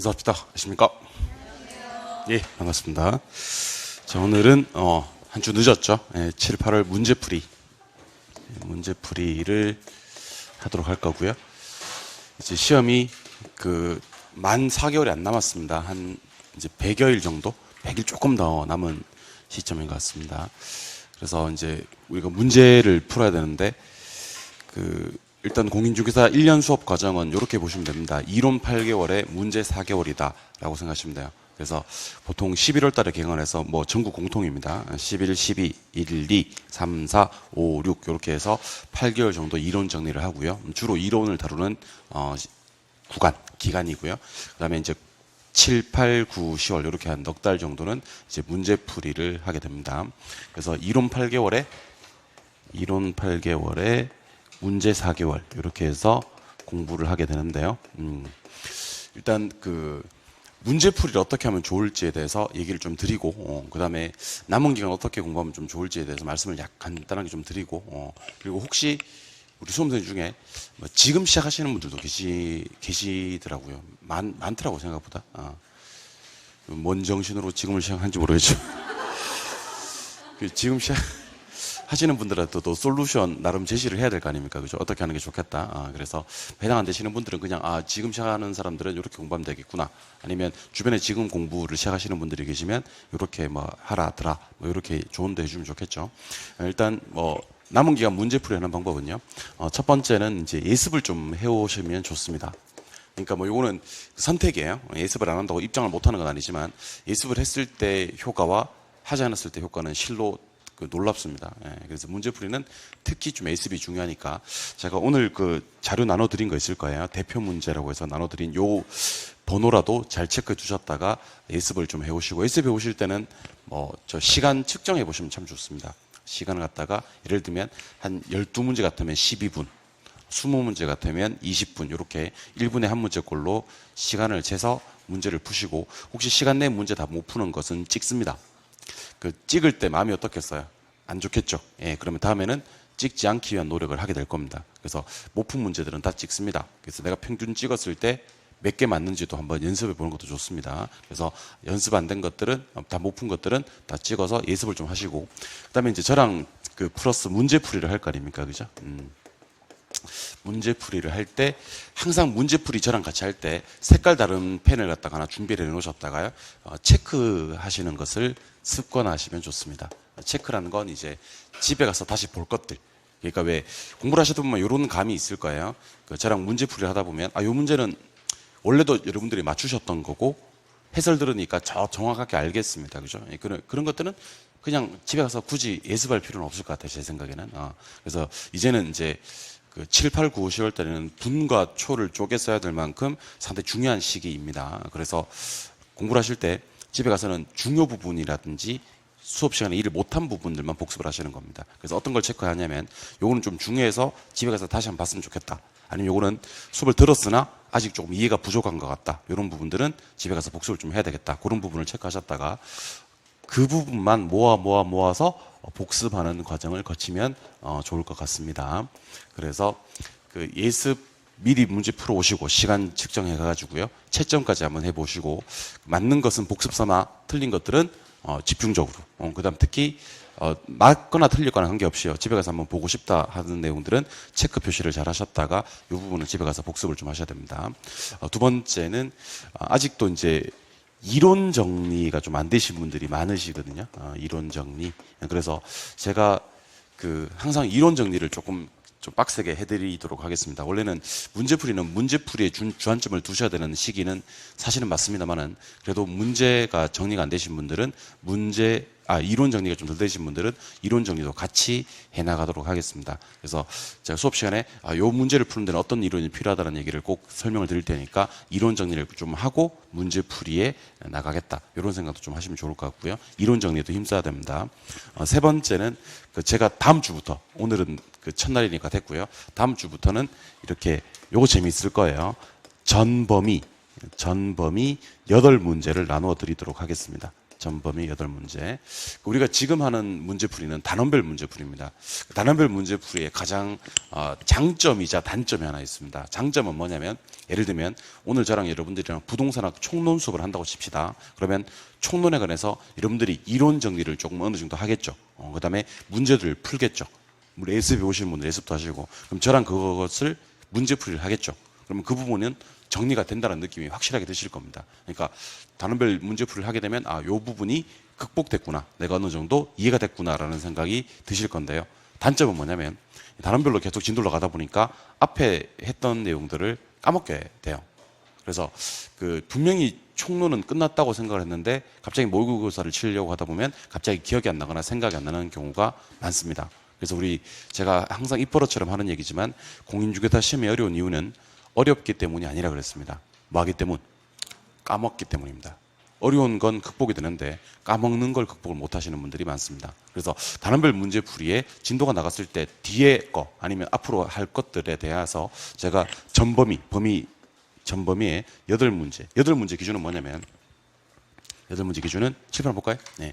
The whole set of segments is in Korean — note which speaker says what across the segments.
Speaker 1: 인사합시다. 아십니까? 예, 반갑습니다. 자, 오늘은 어, 한 주 늦었죠. 예, 7, 8월 문제풀이 예, 문제풀이를 하도록 할 거고요. 이제 시험이 그 만 4개월이 안 남았습니다. 한 이제 100여일 정도, 100일 조금 더 남은 시점인 것 같습니다. 그래서 이제 우리가 문제를 풀어야 되는데 그 일단 공인중개사 1년 수업 과정은 이렇게 보시면 됩니다. 이론 8개월에 문제 4개월이다라고 생각하시면 돼요. 그래서 보통 11월 달에 개강해서 뭐 전국 공통입니다. 11, 12, 1, 2, 3, 4, 5, 6 이렇게 해서 8개월 정도 이론 정리를 하고요. 주로 이론을 다루는 어, 구간, 기간이고요. 그다음에 이제 7, 8, 9, 10월 이렇게 한 넉 달 정도는 이제 문제풀이를 하게 됩니다. 그래서 이론 8개월에 이론 8개월에 문제 4개월 이렇게 해서 공부를 하게 되는데요. 음, 일단 그 문제풀이를 어떻게 하면 좋을지에 대해서 얘기를 좀 드리고 어, 그다음에 남은 기간 어떻게 공부하면 좀 좋을지에 대해서 말씀을 약 간단하게 좀 드리고 어, 그리고 혹시 우리 수험생 중에 뭐 지금 시작하시는 분들도 계시 계시더라고요. 많 많더라고 생각보다. 어. 뭔 정신으로 지금을 시작한지 모르겠죠. 그 지금 시작 하시는 분들한테도 또 솔루션 나름 제시를 해야 될 거 아닙니까? 그죠? 어떻게 하는 게 좋겠다. 아, 그래서 해당 안 되시는 분들은 그냥 아, 지금 시작하는 사람들은 이렇게 공부하면 되겠구나. 아니면 주변에 지금 공부를 시작하시는 분들이 계시면 이렇게 뭐 하라더라. 뭐 이렇게 조언도 해주면 좋겠죠. 일단 뭐 남은 기간 문제풀이 하는 방법은요. 어, 첫 번째는 이제 예습을 좀 해오시면 좋습니다. 그러니까 뭐 요거는 선택이에요. 예습을 안 한다고 입장을 못 하는 건 아니지만 예습을 했을 때 효과와 하지 않았을 때 효과는 실로 그 놀랍습니다. 예, 그래서 문제풀이는 특히 좀 예습이 중요하니까 제가 오늘 그 자료 나눠드린 거 있을 거예요. 대표 문제라고 해서 나눠드린 요 번호라도 잘 체크해 두셨다가 예습을 좀 해오시고 예습 해 오실 때는 뭐 저 시간 측정해 보시면 참 좋습니다. 시간을 갖다가 예를 들면 한 12문제 같으면 12분 20문제 같으면 20분 이렇게 1분에 한 문제꼴로 시간을 재서 문제를 푸시고 혹시 시간 내 문제 다 못 푸는 것은 찍습니다. 그 찍을 때 마음이 어떻겠어요? 안 좋겠죠. 예, 그러면 다음에는 찍지 않기 위한 노력을 하게 될 겁니다. 그래서 못 푼 문제들은 다 찍습니다. 그래서 내가 평균 찍었을 때 몇 개 맞는지도 한번 연습해 보는 것도 좋습니다. 그래서 연습 안 된 것들은 다 못 푼 것들은 다 찍어서 예습을 좀 하시고 그다음에 이제 저랑 그 플러스 문제 풀이를 할 거 아닙니까, 그죠? 음. 문제풀이를 할 때 항상 문제풀이 저랑 같이 할 때 색깔 다른 펜을 갖다가 하나 준비를 해 놓으셨다가요 어, 체크하시는 것을 습관화하시면 좋습니다. 체크라는 건 이제 집에 가서 다시 볼 것들. 그러니까 왜 공부를 하시다 보면 이런 감이 있을 거예요. 그 저랑 문제풀이를 하다 보면 아, 요 문제는 원래도 여러분들이 맞추셨던 거고 해설 들으니까 저 정확하게 알겠습니다. 그죠? 예, 그런, 그런 것들은 그냥 집에 가서 굳이 예습할 필요는 없을 것 같아요. 제 생각에는. 어, 그래서 이제는 이제 그 7, 8, 9, 10월 달에는 분과 초를 쪼개 써야 될 만큼 상당히 중요한 시기입니다. 그래서 공부를 하실 때 집에 가서는 중요 부분이라든지 수업 시간에 일을 못한 부분들만 복습을 하시는 겁니다. 그래서 어떤 걸 체크하냐면 요거는 좀 중요해서 집에 가서 다시 한번 봤으면 좋겠다. 아니면 요거는 수업을 들었으나 아직 조금 이해가 부족한 것 같다. 이런 부분들은 집에 가서 복습을 좀 해야 되겠다. 그런 부분을 체크하셨다가 그 부분만 모아 모아 모아서 복습하는 과정을 거치면 어, 좋을 것 같습니다. 그래서 그 예습 미리 문제 풀어 오시고 시간 측정해 가지고요 채점까지 한번 해보시고 맞는 것은 복습 삼아 틀린 것들은 어, 집중적으로 어, 그다음 특히 어, 맞거나 틀리거나 관계없이요 집에 가서 한번 보고 싶다 하는 내용들은 체크 표시를 잘 하셨다가 이 부분은 집에 가서 복습을 좀 하셔야 됩니다. 어, 두 번째는 어, 아직도 이제 이론 정리가 좀 안 되신 분들이 많으시거든요. 어, 이론 정리. 그래서 제가 그 항상 이론 정리를 조금 좀 빡세게 해드리도록 하겠습니다. 원래는 문제풀이는 문제풀이에 준, 주안점을 두셔야 되는 시기는 사실은 맞습니다만은 그래도 문제가 정리가 안 되신 분들은 문제 아 이론 정리가 좀 덜 되신 분들은 이론 정리도 같이 해 나가도록 하겠습니다. 그래서 제가 수업 시간에 아, 요 문제를 푸는 데는 어떤 이론이 필요하다는 얘기를 꼭 설명을 드릴 테니까 이론 정리를 좀 하고 문제 풀이에 나가겠다. 이런 생각도 좀 하시면 좋을 것 같고요. 이론 정리도 힘써야 됩니다. 어, 세 번째는 그 제가 다음 주부터 오늘은 그 첫날이니까 됐고요. 다음 주부터는 이렇게 요거 재미있을 거예요. 전범위 전범위 여덟 문제를 나누어 드리도록 하겠습니다. 전범위 여덟 문제. 우리가 지금 하는 문제풀이는 단원별 문제풀이입니다. 단원별 문제풀이의 가장 어, 장점이자 단점이 하나 있습니다. 장점은 뭐냐면 예를 들면 오늘 저랑 여러분들이랑 부동산학 총론 수업을 한다고 칩시다. 그러면 총론에 관해서 여러분들이 이론 정리를 조금 어느 정도 하겠죠. 어, 그다음에 문제들을 풀겠죠. 우리 예습에 오시는 분들 예습도 하시고 그럼 저랑 그것을 문제풀이를 하겠죠. 그러면 그 부분은 정리가 된다는 느낌이 확실하게 드실 겁니다. 그러니까 단원별 문제풀이를 하게 되면 아, 요 부분이 극복됐구나. 내가 어느 정도 이해가 됐구나라는 생각이 드실 건데요. 단점은 뭐냐면 단원별로 계속 진도를 가다 보니까 앞에 했던 내용들을 까먹게 돼요. 그래서 그 분명히 총론은 끝났다고 생각을 했는데 갑자기 모의고사를 치려고 하다 보면 갑자기 기억이 안 나거나 생각이 안 나는 경우가 많습니다. 그래서 우리 제가 항상 입버릇처럼 하는 얘기지만 공인중개사 시험이 어려운 이유는 어렵기 때문이 아니라 그랬습니다. 뭐하기 때문? 까먹기 때문입니다. 어려운 건 극복이 되는데 까먹는 걸 극복을 못 하시는 분들이 많습니다. 그래서 단원별 문제 풀이에 진도가 나갔을 때 뒤에 거 아니면 앞으로 할 것들에 대해서 제가 전범위, 범위, 전범위의 여덟 문제, 여덟 문제 기준은 뭐냐면 여덟 문제 기준은 칠판 볼까요? 네.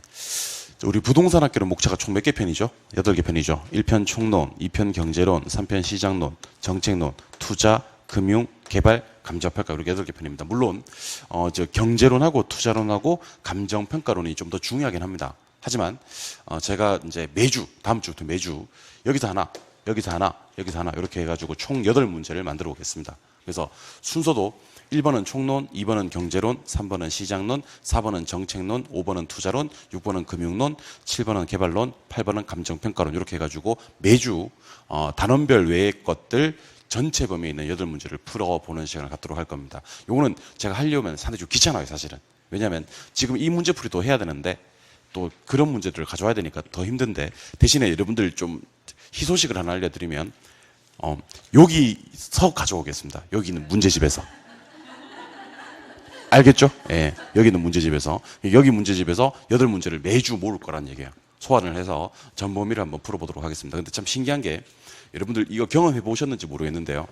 Speaker 1: 우리 부동산 학교는 목차가 총 몇 개 편이죠? 여덟 개 편이죠. 1편 총론, 2편 경제론, 3편 시장론, 정책론, 투자, 금융, 개발, 감정평가 이렇게 여덟 개 편입니다. 물론 어, 저 경제론하고 투자론하고 감정평가론이 좀 더 중요하긴 합니다. 하지만 어, 제가 이제 매주 다음 주부터 매주 여기서 하나, 여기서 하나, 여기서 하나 이렇게 해가지고 총 여덟 문제를 만들어 보겠습니다. 그래서 순서도 1번은 총론, 2번은 경제론, 3번은 시장론, 4번은 정책론, 5번은 투자론, 6번은 금융론, 7번은 개발론, 8번은 감정평가론 이렇게 해가지고 매주 어, 단원별 외의 것들 전체 범위에 있는 여덟 문제를 풀어보는 시간을 갖도록 할 겁니다. 요거는 제가 하려면 상당히 좀 귀찮아요, 사실은. 왜냐하면 지금 이 문제풀이도 해야 되는데 또 그런 문제들을 가져와야 되니까 더 힘든데 대신에 여러분들 좀 희소식을 하나 알려드리면 어, 여기서 가져오겠습니다. 여기는 문제집에서. 알겠죠? 예. 여기는 문제집에서. 여기 문제집에서 여덟 문제를 매주 모을 거란 얘기예요. 소화를 해서 전 범위를 한번 풀어보도록 하겠습니다. 근데 참 신기한 게 여러분들 이거 경험해 보셨는지 모르겠는데요.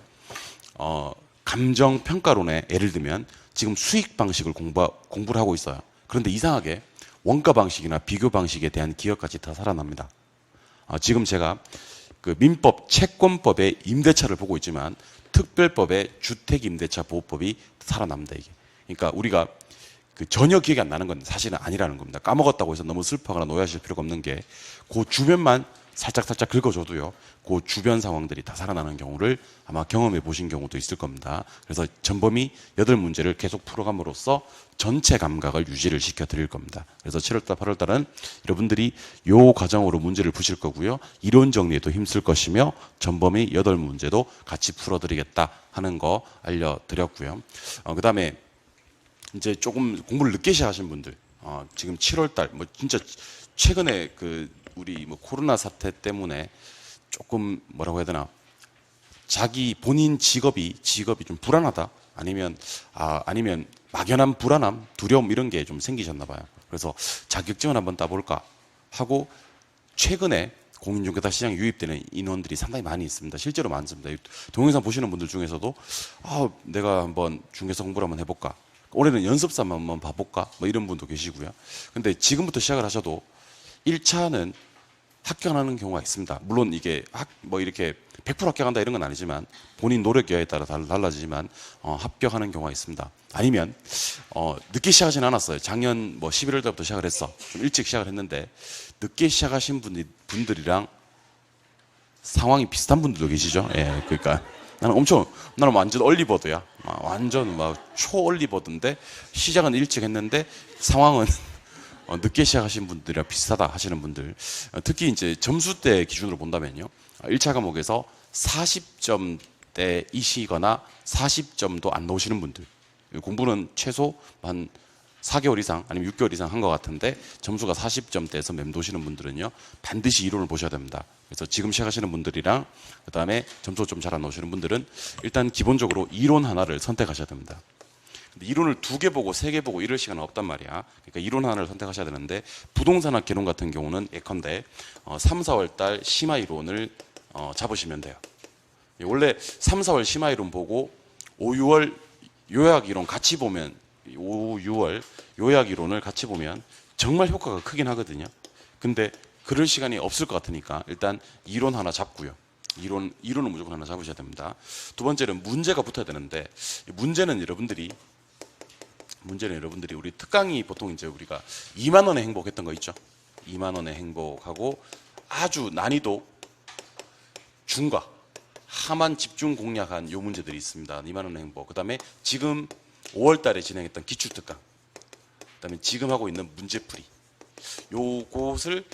Speaker 1: 어, 감정 평가론에 예를 들면 지금 수익 방식을 공부, 공부를 하고 있어요. 그런데 이상하게 원가 방식이나 비교 방식에 대한 기억까지 다 살아납니다. 아, 지금 제가 그 민법 채권법의 임대차를 보고 있지만 특별법의 주택임대차 보호법이 살아납니다 이게. 그러니까 우리가 그 전혀 기억이 안 나는 건 사실은 아니라는 겁니다. 까먹었다고 해서 너무 슬퍼하거나 노여하실 필요가 없는 게 그 주변만 살짝 살짝 긁어줘도요. 그 주변 상황들이 다 살아나는 경우를 아마 경험해 보신 경우도 있을 겁니다. 그래서 전범위 여덟 문제를 계속 풀어감으로써 전체 감각을 유지를 시켜 드릴 겁니다. 그래서 7월달, 8월달은 여러분들이 요 과정으로 문제를 푸실 거고요. 이론 정리에도 힘쓸 것이며 전범위 여덟 문제도 같이 풀어드리겠다 하는 거 알려드렸고요. 어, 그 다음에 이제 조금 공부를 늦게 시작하신 분들, 어, 지금 7월달, 뭐 진짜 최근에 그 우리 뭐 코로나 사태 때문에 조금 뭐라고 해야 되나 자기 본인 직업이 직업이 좀 불안하다 아니면 아 아니면 막연한 불안함 두려움 이런 게 좀 생기셨나 봐요. 그래서 자격증을 한번 따볼까 하고 최근에 공인중개사 시장 유입되는 인원들이 상당히 많이 있습니다. 실제로 많습니다. 이 동영상 보시는 분들 중에서도 아 내가 한번 중개사 공부를 한번 해볼까? 올해는 연습사만 한번 봐볼까? 뭐 이런 분도 계시고요. 근데 지금부터 시작을 하셔도 1차는 합격하는 경우가 있습니다. 물론 이게 학, 뭐 이렇게 100% 합격한다 이런 건 아니지만 본인 노력 여하에 따라 달- 달라지지만 어, 합격하는 경우가 있습니다. 아니면 어, 늦게 시작하진 않았어요. 작년 뭐 11월 달부터 시작을 했어. 좀 일찍 시작을 했는데 늦게 시작하신 분이, 분들이랑 상황이 비슷한 분들도 계시죠. 예, 그러니까 나는 엄청 나는 완전 얼리버드야. 막 완전 막 초 얼리버드인데 시작은 일찍 했는데 상황은 어, 늦게 시작하신 분들이랑 비슷하다 하시는 분들 어, 특히 이제 점수대 기준으로 본다면요 1차 과목에서 40점대이시거나 40점도 안 나오시는 분들 공부는 최소 한 4개월 이상 아니면 6개월 이상 한 것 같은데 점수가 40점대에서 맴도시는 분들은요 반드시 이론을 보셔야 됩니다. 그래서 지금 시작하시는 분들이랑 그 다음에 점수 좀 잘안 나오시는 분들은 일단 기본적으로 이론 하나를 선택하셔야 됩니다. 이론을 두 개 보고 세 개 보고 이럴 시간은 없단 말이야. 그러니까 이론 하나를 선택하셔야 되는데 부동산학 개론 같은 경우는 예컨대 어, 3, 4월 달 심화 이론을 어, 잡으시면 돼요. 예, 원래 3, 4월 심화 이론 보고 5, 6월 요약 이론 같이 보면 5, 6월 요약 이론을 같이 보면 정말 효과가 크긴 하거든요. 근데 그럴 시간이 없을 것 같으니까 일단 이론 하나 잡고요. 이론 이론은 무조건 하나 잡으셔야 됩니다. 두 번째는 문제가 붙어야 되는데 이 문제는 여러분들이 문제는 여러분들이 우리 특강이 보통 이제 우리가 2만 원에 행복 했던 거 있죠. 2만 원에 행복하고 아주 난이도 중과 하만 집중 공략한 요 문제들이 있습니다. 2만 원의 행복. 그다음에 지금 5월 달에 진행했던 기출 특강. 그다음에 지금 하고 있는 문제풀이. 요것을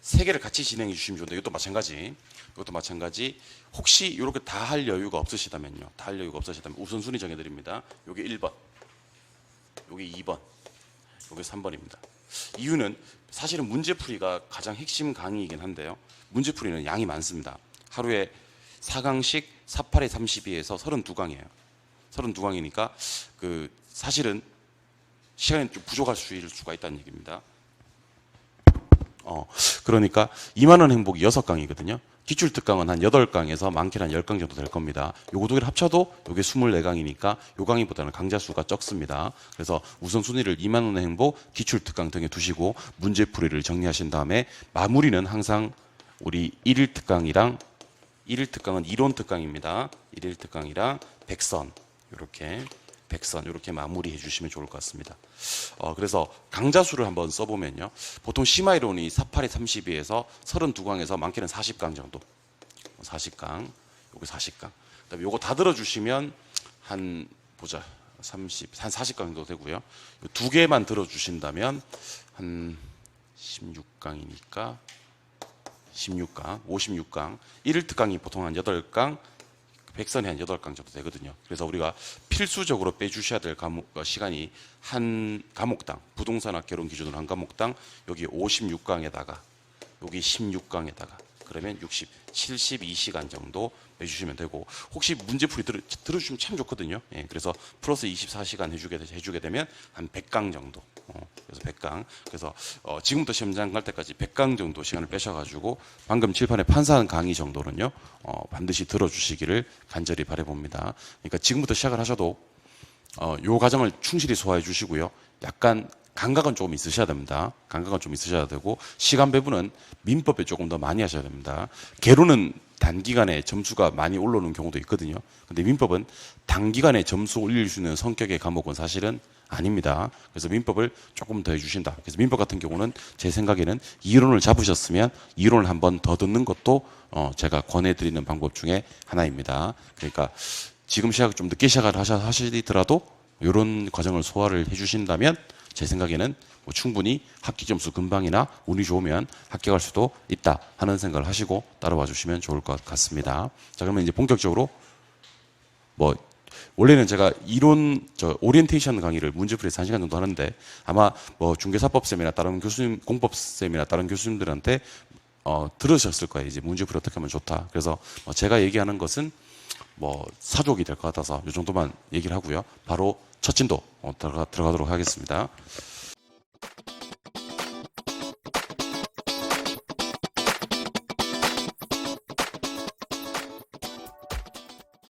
Speaker 1: 세 개를 같이 진행해 주시면 좋은데 이것도 마찬가지. 이것도 마찬가지. 혹시 이렇게 다 할 여유가 없으시다면요. 다 할 여유가 없으시다면 우선순위 정해 드립니다. 요게 1번. 요게 2번. 요게 3번입니다. 이유는 사실은 문제풀이가 가장 핵심 강의이긴 한데요. 문제풀이는 양이 많습니다. 하루에 4강씩 48에 32에서 32강이에요. 32강이니까 그 사실은 시간이 좀 부족할 수가 있다는 얘기입니다. 어, 그러니까 2만 원 행복이 6강이거든요. 기출 특강은 한 8강에서 많게는 한 10강 정도 될 겁니다. 요거 두 개를 합쳐도 요게 24강이니까 요 강의보다는 강좌 수가 적습니다. 그래서 우선순위를 2만 원의 행복, 기출 특강 등에 두시고 문제풀이를 정리하신 다음에 마무리는 항상 우리 1일 특강이랑 1일 특강은 이론 특강입니다. 1일 특강이랑 백선 이렇게 백선 이렇게 마무리해 주시면 좋을 것 같습니다. 어, 그래서 강좌 수를 한번 써보면요. 보통 심화 이론이 48에 32에서 32강에서 많게는 40강 정도. 40강, 요거 40강. 그다음에 요거 다 들어주시면 한 보자 30, 한 40강 정도 되고요. 요두 개만 들어주신다면 한 16강이니까 16강, 56강, 1일 특강이 보통 한 8강, 백선이 한 8강 정도 되거든요. 그래서 우리가 필수적으로 빼주셔야 될 과목, 어, 시간이 한 과목당, 부동산학 개론 기준으로 한 과목당 여기 56강에다가 여기 16강에다가 그러면 60, 72시간 정도 내주시면 되고 혹시 문제풀이 들어, 들어주시면 참 좋거든요. 예, 그래서 플러스 24시간 해주게, 되- 해주게 되면 한 100강 정도. 어, 그래서 100강. 그래서 어, 지금부터 시험장 갈 때까지 100강 정도 시간을 빼셔가지고 방금 칠판에 판사한 강의 정도는요 어, 반드시 들어주시기를 간절히 바라봅니다. 그러니까 지금부터 시작을 하셔도 어, 요 과정을 충실히 소화해 주시고요. 약간 감각은 조금 있으셔야 됩니다. 감각은 좀 있으셔야 되고 시간 배분은 민법에 조금 더 많이 하셔야 됩니다. 개론은 단기간에 점수가 많이 올라오는 경우도 있거든요. 근데 민법은 단기간에 점수 올릴 수 있는 성격의 과목은 사실은 아닙니다. 그래서 민법을 조금 더 해주신다. 그래서 민법 같은 경우는 제 생각에는 이론을 잡으셨으면 이론을 한 번 더 듣는 것도 어, 제가 권해드리는 방법 중에 하나입니다. 그러니까 지금 시작 좀 늦게 시작을 하시더라도 이런 과정을 소화를 해주신다면 제 생각에는 뭐 충분히 학기 점수 금방이나 운이 좋으면 합격할 수도 있다 하는 생각을 하시고 따라와 주시면 좋을 것 같습니다. 자 그러면 이제 본격적으로 뭐 원래는 제가 이론 저 오리엔테이션 강의를 문제풀이에서 1시간 정도 하는데 아마 뭐 중개사법쌤이나 다른 교수님 공법쌤이나 다른 교수님들한테 어, 들으셨을 거예요. 이제 문제풀이 어떻게 하면 좋다. 그래서 뭐 제가 얘기하는 것은 뭐 사족이 될 것 같아서 이 정도만 얘기를 하고요. 바로 첫 진도 어, 들어가, 들어가도록 하겠습니다.